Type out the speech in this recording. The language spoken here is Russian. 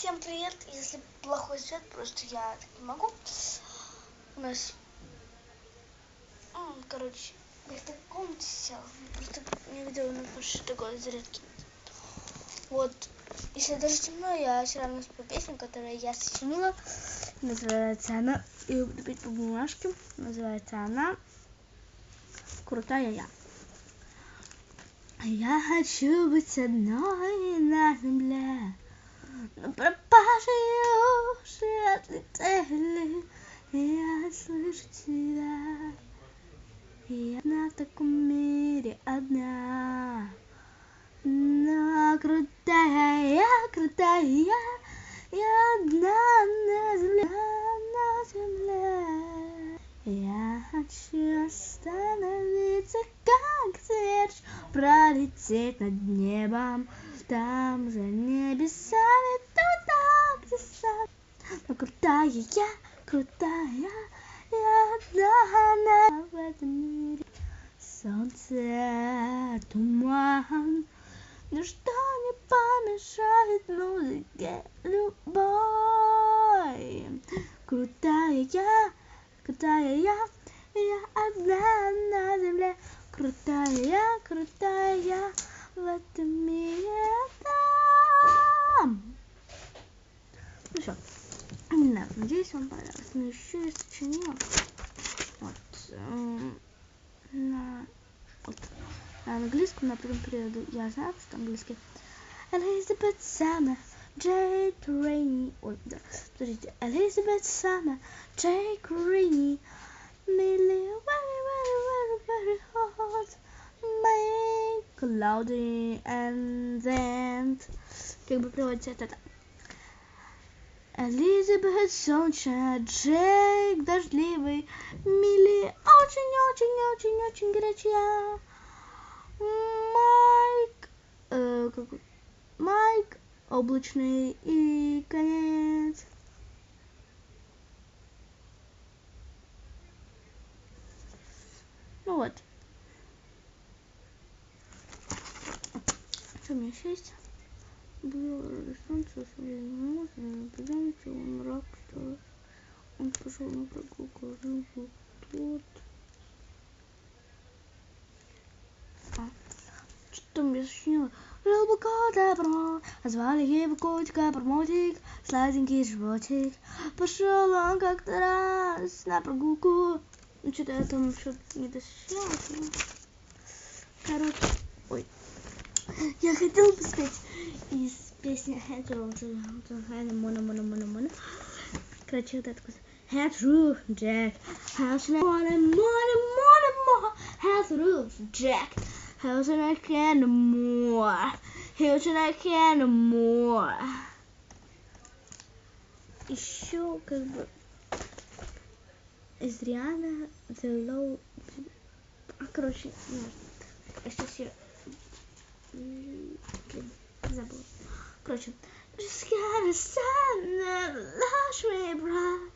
Всем привет! Если плохой свет, просто я так не могу. У нас, короче, я в такой комнате села. Просто не видела на больше такой зарядки. Вот, если даже темно, я все равно спою песню, которую я сочинила. Называется она, и буду петь по бумажке. Называется она «Крутая я». Я хочу быть одной на земле, но пропавшие уши отлетели, я слышу тебя. И одна в таком мире одна. Но крутая я, крутая я одна на земле, на земле. Я хочу остановиться, как сверч, пролететь над небом, там за небесами, туда, где сад. Но крутая я, крутая я, одна в этом мире. Солнце, туман, ничто не помешает музыке любой. Крутая я, крутая я, я одна на земле. Крутая крутая в этом мире там. Ну все. Не знаю, надеюсь, вам понравилось. Но еще я сочинила вот, эм, на, вот, на английском, например, переводу. Я знаю, что английский. Elizabeth Summer, Jake Rainey. Ой, да, подождите. Elizabeth Summer, Jake Rainey. Cloudy and then... Как бы переводится это. Элизабет солнечная, Джейк дождливый, Милли очень-очень-очень-очень горячая, Майк, э, как, Майк облачный и конец. Ну вот. Что у меня еще есть? Было солнце, можно, пойдемте, он рак, что он пошел на прогулку, рыбу, тут. А, что мне сочинило? Жил бы кот а звали его котик Абрмотик, сладенький животик. Пошел он как-то раз на прогулку. Ну, что-то я там что-то не досчитала. Короче. Я хотела бы сказать из песни Мона, Мона, Мона, Мона. Короче, вот это Head roof, Jack. House in a morning, morning, morning, more. House roof, Jack. House in a can more. House in a can more. Еще как бы из Риана The Low. А, короче, нет. Я сейчас я question. Just gotta stand there, lush me, bruh.